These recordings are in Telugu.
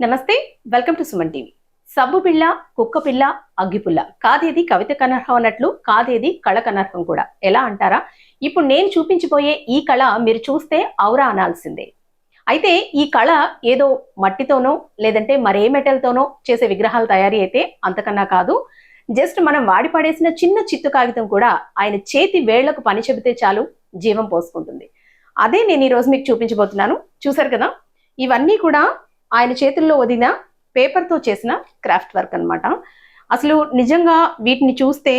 నమస్తే వెల్కమ్ టు సుమన్ టీవీ. సబ్బు పిల్ల కుక్క పిల్ల అగ్గిపుల్ల కాదేది కవిత కనర్హం అన్నట్లు కాదేది కళ కనర్హం కూడా. ఎలా అంటారా? ఇప్పుడు నేను చూపించిపోయే ఈ కళ మీరు చూస్తే ఔరా అనాల్సిందే. అయితే ఈ కళ ఏదో మట్టితోనో లేదంటే మరే మెటల్తోనో చేసే విగ్రహాల తయారీ అయితే అంతకన్నా కాదు. జస్ట్ మనం వాడి పడేసిన చిన్న చిత్తు కాగితం కూడా ఆయన చేతి వేళ్ళకు పని చెబితే చాలు జీవం పోసుకుంటుంది. అదే నేను ఈరోజు మీకు చూపించబోతున్నాను. చూసారు కదా? ఇవన్నీ కూడా ఆయన చేతుల్లో వదిన పేపర్తో చేసిన క్రాఫ్ట్ వర్క్ అన్నమాట. అసలు నిజంగా వీటిని చూస్తే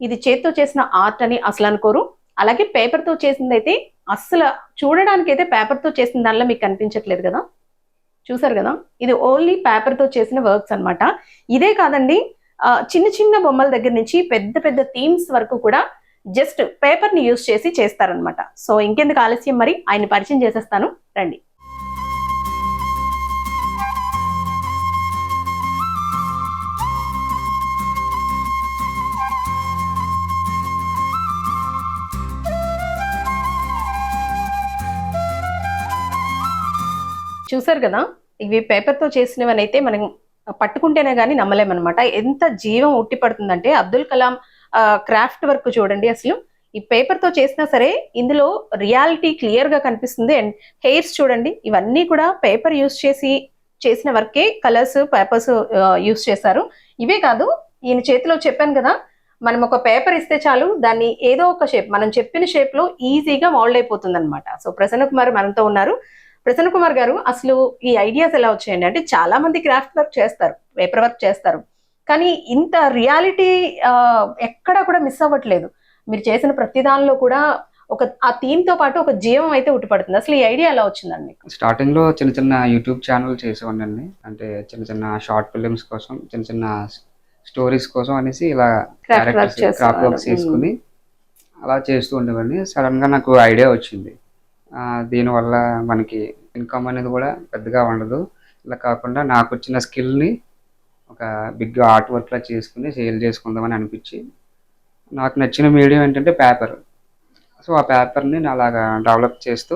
ఇది చేత్తో చేసిన ఆర్ట్ అని అసలు అనుకోరు. అలాగే పేపర్తో చేసిందైతే అస్సలు చూడడానికి అయితే పేపర్తో చేసిన దానిలో మీకు కనిపించట్లేదు కదా? చూసారు కదా? ఇది ఓన్లీ పేపర్తో చేసిన వర్క్స్ అన్నమాట. ఇదే కాదండి చిన్న చిన్న బొమ్మల దగ్గర నుంచి పెద్ద పెద్ద థీమ్స్ వరకు కూడా జస్ట్ పేపర్ని యూస్ చేసి చేస్తారనమాట సో ఇంకెందుకు ఆలస్యం మరి? ఆయన పరిచయం చేసేస్తాను. రండి. చూసారు కదా? ఇవి పేపర్తో చేసినవని అయితే మనం పట్టుకుంటేనే కానీ నమ్మలేమన్నమాట. ఎంత జీవం ఉట్టి పడుతుందంటే అబ్దుల్ కలాం క్రాఫ్ట్ వర్క్ చూడండి అసలు. ఈ పేపర్తో చేసినా సరే ఇందులో రియాలిటీ క్లియర్గా కనిపిస్తుంది అండ్ హెయిర్స్ చూడండి ఇవన్నీ కూడా పేపర్ యూస్ చేసి చేసిన వర్కే కలర్స్ పేపర్స్ యూస్ చేశారు. ఇవే కాదు ఈయన చేతిలో చెప్పాను కదా మనం ఒక పేపర్ ఇస్తే చాలు దాన్ని ఏదో ఒక షేప్ మనం చెప్పిన షేప్లో ఈజీగా మౌల్డ్ అయిపోతుంది అనమాట సో ప్రసన్న కుమార్ మనతో ఉన్నారు. ప్రసన్న కుమార్ గారు అసలు ఈ ఐడియాస్ ఎలా వచ్చాయండి? అంటే చాలా మంది క్రాఫ్ట్ వర్క్ చేస్తారు పేపర్ వర్క్ చేస్తారు. కానీ ఇంత రియాలిటీ ఎక్కడా కూడా మిస్ అవ్వట్లేదు. మీరు చేసిన ప్రతి దానిలో కూడా ఒక ఆ థీమ్తో పాటు ఒక జీవం అయితే ఉట్టిపడుతుంది. అసలు ఈ ఐడియా ఎలా వచ్చిందండి స్టార్టింగ్లో చిన్న చిన్న యూట్యూబ్ ఛానల్ చేసేవాడిని అంటే చిన్న చిన్న షార్ట్ ఫిలిమ్స్ కోసం చిన్న చిన్న స్టోరీస్ కోసం అనేసి ఇలా. క్రాఫ్ట్ వర్క్స్ చేసుకుని అలా చేస్తూ ఉండేవాడిని. సడన్గా నాకు ఐడియా వచ్చింది. దీనివల్ల మనకి ఇన్కమ్ అనేది కూడా పెద్దగా ఉండదు. ఇలా కాకుండా నాకు వచ్చిన skill ని ఒక బిగ్ ఆర్ట్ వర్క్ లా చేసుకుని సేల్ చేసుకుందామని అనిపించి నాకు నచ్చిన మీడియం ఏంటంటే పేపర్ సో ఆ పేపర్ని అలాగా డెవలప్ చేస్తూ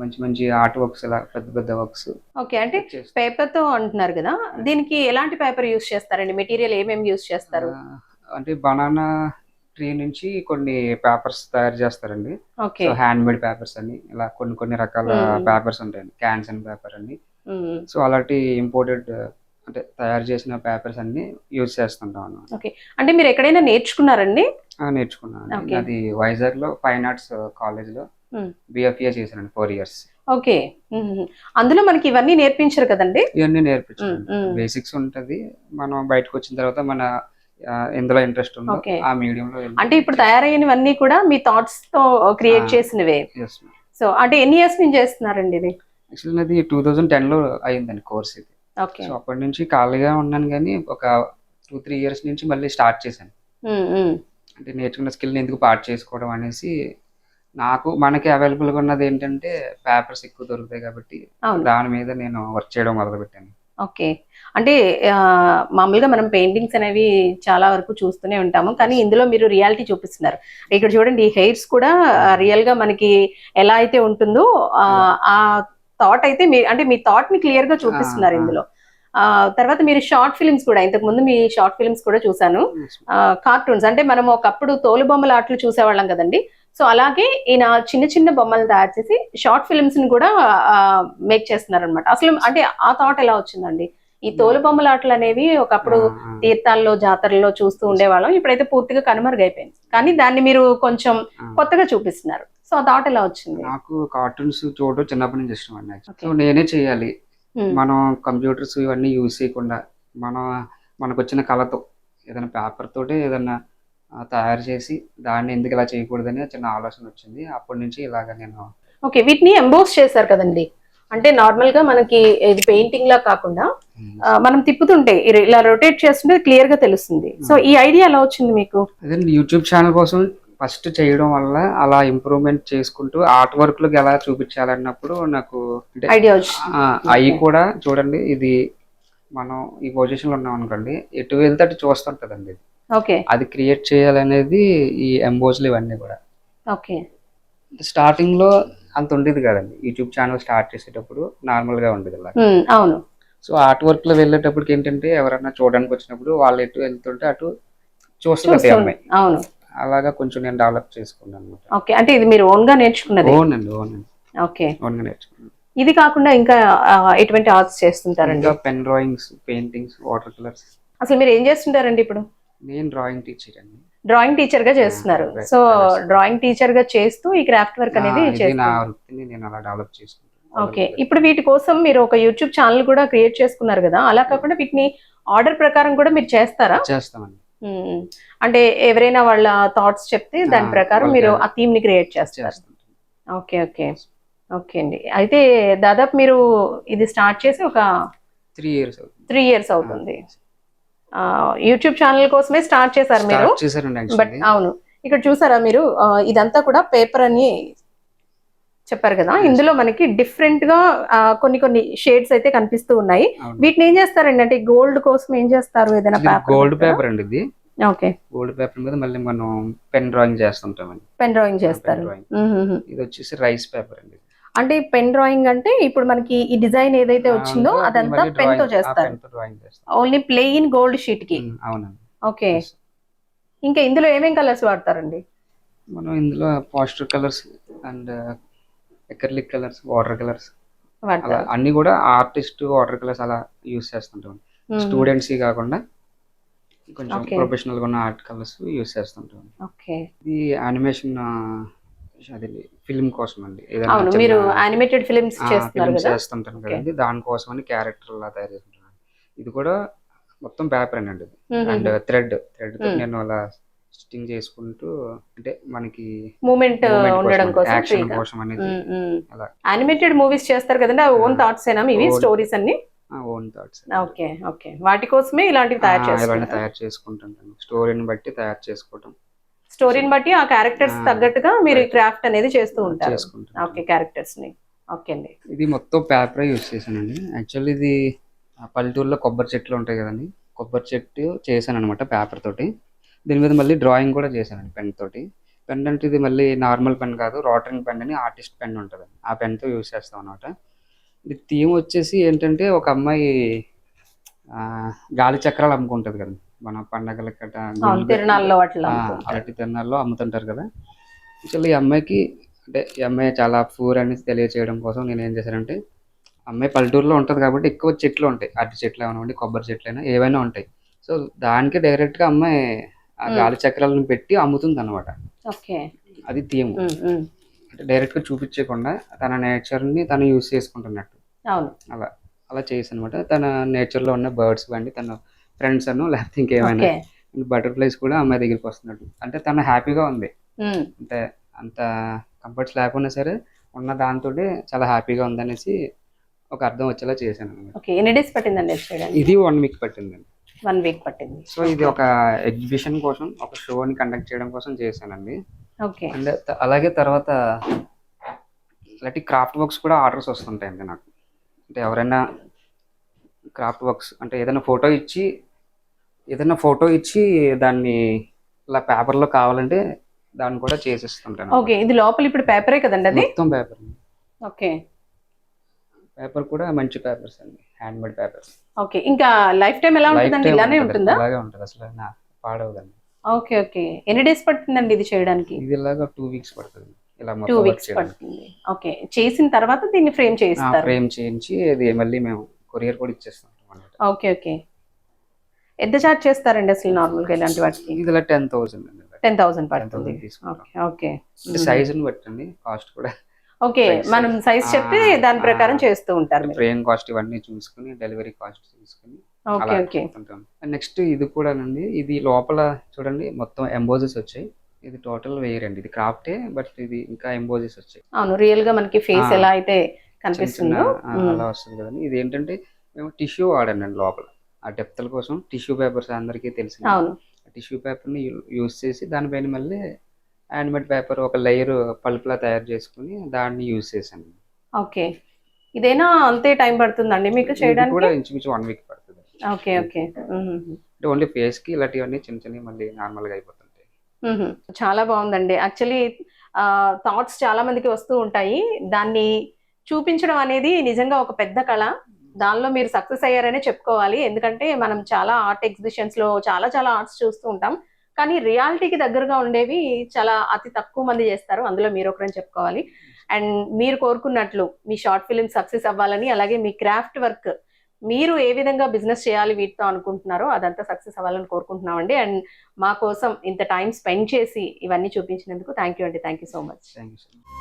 మంచి మంచి ఆర్ట్ వర్క్స్ ఇలా పెద్ద పెద్ద వర్క్స్ ఓకే అంటే పేపర్తో అంటున్నారు కదా దీనికి ఎలాంటి పేపర్ యూస్ చేస్తారండి? మెటీరియల్ ఏమేమి యూస్ చేస్తారు? అంటే బనానా ట్రీ నుంచి కొన్ని పేపర్స్ తయారు చేస్తారండి. Okay. So hand made papers అని ఇలా కొన్ని కొన్ని రకాల. పేపర్స్ ఉంటాయండి. క్యాన్సన్ పేపర్ అని. సో అలాంటి ఇంపోర్టెడ్ అంటే తయారు చేసిన పేపర్స్ అన్ని యూజ్ చేస్తుంటాం అన్నమాట. అంటే మీరు ఎక్కడైనా నేర్చుకున్నారండి? నేర్చుకున్నాను. అది వైజాగ్లో ఫైన్ ఆర్ట్స్ కాలేజ్లో. బిఎఫ్ఏ చేశానండి ఫోర్ ఇయర్స్. ఓకే. అందులో మనకి ఇవన్నీ నేర్పించరు కదండి? ఇవన్నీ ఉమ్. బేసిక్స్ ఉంటది. మనం బయటకు వచ్చిన తర్వాత మన ఎందులో ఇంట్రెస్ట్ ఉందో. ఆ మీడియం లో అంటే ఇప్పుడు తయారైనవన్నీ కూడా మీ థాట్స్తో క్రియేట్. చేసినవే. సో అంటే ఎన్ని ఇయర్స్ నుంచి చేస్తున్నారండి ఇది? యాక్చువల్లీ అది టూ థౌజండ్ టెన్లో అయిందండి కోర్స్ ఇది సో అప్పటి నుంచి ఖాళీగా ఉన్నాను కానీ ఒక టూ త్రీ ఇయర్స్ నుంచి మళ్ళీ స్టార్ట్ చేశాను. అంటే నేర్చుకున్న స్కిల్ని ఎందుకు పార్ట్ చేసుకోవడం అనేసి నాకు మనకి అవైలబుల్గా ఉన్నది ఏంటంటే పేపర్స్ ఎక్కువ దొరుకుతాయి కాబట్టి దాని మీద నేను వర్క్ చేయడం మొదలుపెట్టాను. ఓకే. అంటే మామూలుగా మనం పెయింటింగ్స్ అనేవి చాలా వరకు చూస్తూనే ఉంటాము. కానీ ఇందులో మీరు రియాలిటీ చూపిస్తున్నారు. ఇక్కడ చూడండి ఈ హెయిర్స్ కూడా రియల్గా మనకి ఎలా అయితే ఉంటుందో ఆ, థాట్ అయితే మీ అంటే మీ థాట్ని క్లియర్గా చూపిస్తున్నారు. ఇందులో. ఆ, తర్వాత మీరు షార్ట్ ఫిల్మ్స్ కూడా ఇంతకు ముందు మీ షార్ట్ ఫిల్మ్స్ కూడా చూసాను కార్టూన్స్. అంటే మనం ఒకప్పుడు తోలు బొమ్మల ఆటలు చూసేవాళ్ళం కదండి. సో అలాగే ఈయన చిన్న చిన్న బొమ్మలు తయారు చేసి షార్ట్ ఫిల్మ్స్ని కూడా మేక్ చేస్తున్నారు అనమాట అసలు అంటే ఆ థాట్ ఎలా వచ్చిందండి? ఈ తోలు బొమ్మల ఆటలు అనేవి ఒకప్పుడు ఆ, తీర్థాల్లో జాతరల్లో చూస్తూ ఉండేవాళ్ళం. ఇప్పుడైతే పూర్తిగా కనుమరుగైపోయింది. కానీ దాన్ని మీరు కొంచెం ఆ. కొత్తగా చూపిస్తున్నారు. సో ఆ థాట్ ఎలా వచ్చింది? నాకు కార్టూన్స్ చూడడం చిన్నప్పటి నుంచి ఇష్టం అండి. సో నేనే చేయాలి. Hmm. మనం కంప్యూటర్స్ ఇవన్నీ యూజ్ చేయకుండా మనం మనకు వచ్చిన కళతో ఏదైనా పేపర్ తోటి ఏదైనా తయారు చేసి దాన్ని ఎందుకు ఇలా చేయకూడదని చిన్న ఆలోచన వచ్చింది. అప్పటి నుంచి ఇలాగ నేను ఓకే వీటిని ఎంబోస్ చేశారు కదండి. అంటే నార్మల్గా మనకి ఇది పెయింటింగ్ లా కాకుండా ఆ, మనం తిప్పుతుంటే ఇలా రొటేట్ చేస్తుంటే క్లియర్గా తెలుస్తుంది. సో ఈ ఐడియా ఎలా వచ్చింది మీకు? అదే యూట్యూబ్ ఛానల్ కోసం ఫస్ట్ చేయడం వల్ల అలా ఇంప్రూవ్మెంట్ చేసుకుంటూ ఆర్ట్ వర్క్లకు ఎలా చూపించాలన్నప్పుడు నాకు ఐడియా ఆ, అవి కూడా చూడండి ఇది మనం ఈ పొజిషన్లో ఉన్నాం అనుకోండి ఎటు వెళ్తే అటు చూస్తుంటదండి ఇది. ఓకే. అది క్రియేట్ చేయాలనేది ఈ ఎంబోజ్లు ఇవన్నీ కూడా. ఓకే. స్టార్టింగ్లో అంత ఉండేది కదండి. యూట్యూబ్ ఛానల్ స్టార్ట్ చేసేటప్పుడు నార్మల్గా ఉండేది అవును. సో ఆర్ట్ వర్క్లో వెళ్ళేటప్పటికి ఏంటంటే ఎవరైనా చూడడానికి వచ్చినప్పుడు వాళ్ళు ఎటు వెళ్తుంటే అటు చూస్తుంటే చూస్తూ అమ్మాయి. అవును. అలాగా కొంచెం నేను డెవలప్ చేసుకున్నాను అనమాట ఓకే. అంటే ఇది మీరు ఓన్గా నేర్చుకున్నది? ఓన్ అండి ఓన్ అండి ఓకే. ఓన్గా నేర్చుకున్నాను. ఇది కాకుండా ఇంకా ఎటువంటి ఆర్ట్స్ చేస్తుంటారండి? Pen drawings paintings water colours. అసలు మీరు ఏం చేస్తుంటారండి ఇప్పుడు? నేను డ్రాయింగ్ టీచర్ అండి. డ్రాయింగ్ టీచర్గా చేస్తున్నారు. సో. డ్రాయింగ్ టీచర్గా చేస్తూ ఈ క్రాఫ్ట్ వర్క్ అనేది నా- వృత్తిని నేను అలా డెవలప్ చేసుకుంటాను ఓకే. ఇప్పుడు వీటి కోసం మీరు ఒక యూట్యూబ్ ఛానల్ కూడా క్రియేట్ చేసుకున్నారు కదా? అలా కాకుండా వీటిని ఆర్డర్ ప్రకారం కూడా మీరు చేస్తారా? చేస్తామండి. అంటే ఎవరైనా వాళ్ళ థాట్స్ చెప్తే దాని ప్రకారం మీరు ఆ థీమ్ని క్రియేట్ చేస్తారు. చేస్తాం ఓకే ఓకే. ఓకే అండి. అయితే దాదాపు మీరు ఇది స్టార్ట్ చేసి ఒక త్రీ ఇయర్స్ త్రీ ఇయర్స్ అవుతుంది. యూట్యూబ్ ఛానల్ కోసమే స్టార్ట్ చేశారు మీరు. బట్ అవును. ఇక్కడ చూసారా మీరు? ఇదంతా కూడా పేపర్ అని చెప్పారు కదా. ఇందులో మనకి డిఫరెంట్గా కొన్ని కొన్ని షేడ్స్ అయితే కనిపిస్తూ ఉన్నాయి. వీటిని ఏం చేస్తారండి? అంటే గోల్డ్ కోసం ఏం చేస్తారు? ఏదైనా గోల్డ్ పేపర్ అండి ఇది. ఓకే గోల్డ్ పేపర్ మీద మళ్ళీ మనం పెన్ డ్రాయింగ్ చేస్తుంటామండి. పెన్ డ్రాయింగ్ చేస్తారు. ఇది వచ్చేసి రైస్ పేపర్ అండి అంటే పెన్ డ్రాయింగ్ అంటే ఇప్పుడు మనకి ఈ డిజైన్ ఏదైతే వచ్చిందో అదంతా పెన్తో చేస్తారు. ఓన్లీ ప్లెయిన్ గోల్డ్ షీట్కి ఓకే. ఇంకా ఇందులో ఏమేం కలర్స్ వాడతారండి? మనం ఇందులో pastel colours and acrylic colours water colours అలా అన్ని కూడా ఆర్టిస్ట్ వాటర్ కలర్స్ అలా యూస్ చేస్తుంటాం. మ్మ్. స్టూడెంట్స్ కాకుండా కొంచెం. ప్రొఫెషనల్గా ఉన్న ఆర్ట్ కలర్స్ యూస్ చేస్తుంటాం. ఓకే. ఇది యానిమేషన్ అది ఫిల్మ్ కోసం అండి అవును మీరు యానిమేటెడ్ ఫిలిమ్స్ చేస్తున్నారు కదా? చేస్తుంటాను కదండి దానికోసం అని క్యారెక్టర్ లా తయారు చేసుకుంటాను ఇది కూడా మొత్తం పేపర్ అండి అండ్ థ్రెడ్ థ్రెడ్. నేను అలా స్టింగ్ చేసుకుంటూ అంటే మనకి మూమెంట్ ఉండడం కోసం యాక్షన్ కోసం అనేది అలా. యానిమేటెడ్ మూవీస్ చేస్తారు కదండి అవి ఓన్. థాట్స్ ఏనా? ఇవి. స్టోరీస్ అన్ని? ఓన్ థాట్స్ ఓకే ఓకే వాటి కోసమే ఇలాంటివి తయారు చేస్తారు తయారు చేసుకుంటుంటాను. స్టోరీని బట్టి తయారు చేసుకోవటం. స్టోరీని బట్టి ఆ క్యారెక్టర్స్. తగ్గట్టుగా మీరు. క్రాఫ్ట్ అనేది చేస్తూ ఉంటారు. ఓకే క్యారెక్టర్స్ని ఓకే అండి. ఇది మొత్తం పేపర్ యూస్ చేశానండి. యాక్చువల్లీ ఇది ఆ పల్లెటూరులో కొబ్బరి చెట్లు ఉంటాయి కదండి. కొబ్బరి చెట్టు చేశాను అనమాట పేపర్ తోటి. దీని మీద మళ్ళీ డ్రాయింగ్ కూడా చేశానండి పెన్ తోటి. పెన్ అంటే ఇది మళ్ళీ నార్మల్ పెన్ కాదు రోటరింగ్ పెన్ అని ఆర్టిస్ట్ పెన్ ఉంటుంది ఆ పెన్తో యూస్ చేస్తాం అనమాట ఇది థీమ్ వచ్చేసి ఏంటంటే ఒక అమ్మాయి గాలి చక్రాలు అమ్ముకుంటది కదా మన పండగల అమ్ముతుంటారు. అరటి తిరణాల్లో అమ్ముతుంటారు కదా. యాక్చువల్లీ ఈ అమ్మాయికి అంటే ఈ అమ్మాయి చాలా పూర్ అని తెలియచేయడం కోసం నేను ఏం చేశానంటే అమ్మాయి పల్లెటూరులో ఉంటుంది కాబట్టి ఎక్కువ చెట్లు ఉంటాయి. అరటి చెట్లు ఏమైనా కొబ్బరి చెట్లు అయినా ఏవైనా ఉంటాయి. సో దానికి డైరెక్ట్గా అమ్మాయి ఆ. గాలి చక్రాలను పెట్టి అమ్ముతుంది అనమాట అది థీమ్. అంటే డైరెక్ట్గా చూపించకుండా తన నేచర్ని తను యూస్ చేసుకుంటున్నట్టు. అలా అలా చేసి అనమాట తన నేచర్లో ఉన్న బర్డ్స్ కానీ తన ఫ్రెండ్స్ అను లేకపోతే ఇంకేమైనా. బటర్ఫ్లైస్ కూడా అమ్మాయి దగ్గరికి వస్తున్నట్టు అంటే తను హ్యాపీగా ఉంది. అంటే అంత కంఫర్ట్స్ లేకున్నా సరే ఉన్న దాంతో చాలా హ్యాపీగా ఉందనేసి ఒక అర్థం వచ్చేలా చేశాను. ఓకే. ఎన్ని డేస్ పట్టిందండి ఇది వన్ వీక్ పట్టిందండి. వన్ వీక్ పట్టింది. సో ఇది ఒక ఎగ్జిబిషన్ కోసం ఒక షోని కండక్ట్ చేయడం కోసం చేశానండి. ఓకే. అండ్ అలాగే తర్వాత ఇలాంటి క్రాఫ్ట్ వర్క్స్ కూడా ఆర్డర్స్ వస్తుంటాయండి నాకు. అంటే ఎవరైనా క్రాఫ్ట్ వర్క్స్ అంటే ఏదైనా ఫోటో ఇచ్చి ఏదైనా ఫోటో ఇచ్చి దాన్ని ఇలా పేపర్లో కావాలంటే దాన్ని కూడా చేసిస్తుంటాను. ఓకే ఇది లోపల ఇప్పుడు పేపరే కదండి అది? మొత్తం పేపర్ ఓకే. పేపర్ కూడా మంచి పేపర్స్ అండి హ్యాండ్ మేడ్ పేపర్స్ ఓకే ఇంకా లైఫ్ టైం ఎలా ఉంటుందండి? ఇలానే ఉంటుందా అలాగే ఉంటుంది అసలు నా పాడవదండి. Okay okay. ఎన్ని డేస్ పడుతుందండి ఇది చేయడానికి? ఇది ఇలాగా టూ వీక్స్ పడుతుంది ఇలా టూ వీక్స్ పడుతుంది. ఓకే చేసిన తర్వాత దీన్ని ఫ్రేమ్ చేయిస్తారు? ఫ్రేమ్ చేయించి అది మళ్ళీ మేము కొరియర్ కూడా ఇచ్చేస్తాం. Okay okay. ఎంత చార్జ్ చేస్తారండి అసలు నార్మల్గా ఇలాంటి వాటికి? ఇది టెన్ థౌసండ్ అండి టెన్ థౌసండ్ పడుతుంది. 10,000 తీసుకుంటాం. ఓకే సైజుని బట్టండి కాస్ట్ కూడా. ఓకే. మనం సైజ్ చెప్తే దాని ప్రకారం. చేస్తూ ఉంటారు ఫ్రేమ్ కాస్ట్ ఇవన్నీ చూసుకుని డెలివరీ కాస్ట్ చూసుకుని ఓకే ఓకే. నెక్స్ట్ ఇది కూడా అండి ఇది లోపల చూడండి మొత్తం ఎంబోజెస్ వచ్చాయి. ఇది టోటల్ వేయరండి ఇది క్రాఫ్టే బట్ ఇది ఇంకా ఎంబోజెస్ వచ్చాయి. అవును రియల్గా మనకి ఫేస్. ఎలా అయితే కనిపిస్తుందో. అలా వస్తుంది కదండి. ఇది ఏంటంటే మేము టిష్యూ వాడానండి లోపల. ఆ డెప్తల కోసం టిష్యూ పేపర్స్ అందరికీ తెలిసింది అవును. టిష్యూ పేపర్ని యూస్ చేసి దానిపైన మళ్ళీ యానిమేట్ పేపర్ ఒక లేయర్ పల్ప్లా తయారు చేసుకుని దాన్ని యూస్ చేశాను. ఓకే. ఇదేనా అంతే టైం పడుతుందండి మీకు చేయడానికి? కూడా ఇంచుమించు వన్ వీక్ పడుతుంది. Okay okay. అంటే ఓన్లీ ఫేస్కి ఇలాంటివన్నీ చిన్న చిన్నవి మళ్ళీ నార్మల్గా అయిపోతుంటాయి. చాలా బాగుందండి. యాక్చువల్లీ థాట్స్ చాలా మందికి వస్తూ ఉంటాయి. దాన్ని చూపించడం అనేది నిజంగా ఒక పెద్ద కళ. దానిలో మీరు సక్సెస్ అయ్యారనే చెప్పుకోవాలి. ఎందుకంటే మనం చాలా ఆర్ట్ ఎగ్జిబిషన్స్లో చాలా చాలా ఆర్ట్స్ చూస్తూ ఉంటాం. కానీ రియాలిటీకి దగ్గరగా ఉండేవి చాలా అతి తక్కువ మంది చేస్తారు. అందులో మీరు ఒకరని చెప్పుకోవాలి. అండ్ మీరు కోరుకున్నట్లు మీ షార్ట్ ఫిలిం సక్సెస్ అవ్వాలని అలాగే మీ క్రాఫ్ట్ వర్క్ మీరు ఏ విధంగా బిజినెస్ చేయాలి వీటితో అనుకుంటున్నారో అదంతా సక్సెస్ అవ్వాలని కోరుకుంటున్నామండి అండ్. మా కోసం ఇంత టైం స్పెండ్ చేసి ఇవన్నీ చూపించినందుకు థ్యాంక్ యూ అండి. Thank you so much. Thank you so much.